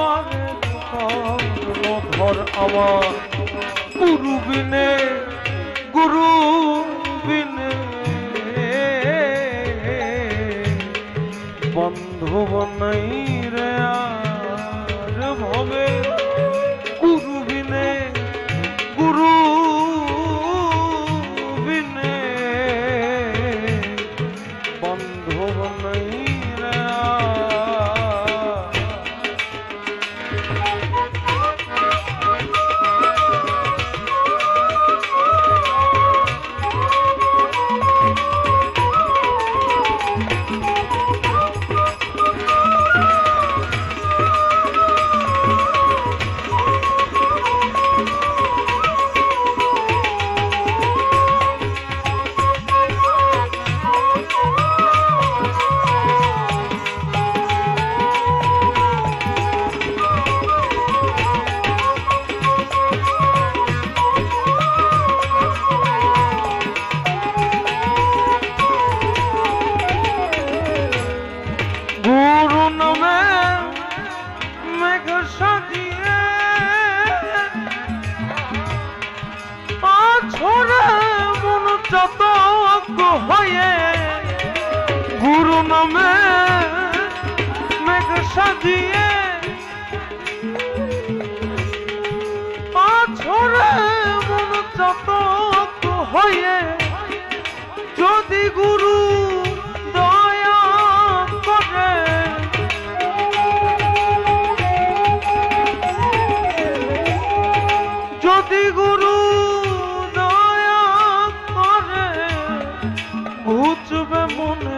পারে ধর আমার। গুরু বিনে গুরু বিনে বন্ধু বনাই রে আর ভবে মন হয়ে গুরু নামে মেঘ সাজিয়ে আছড়ে মন চাতক হয়ে যদি গুরু দয়া গুরু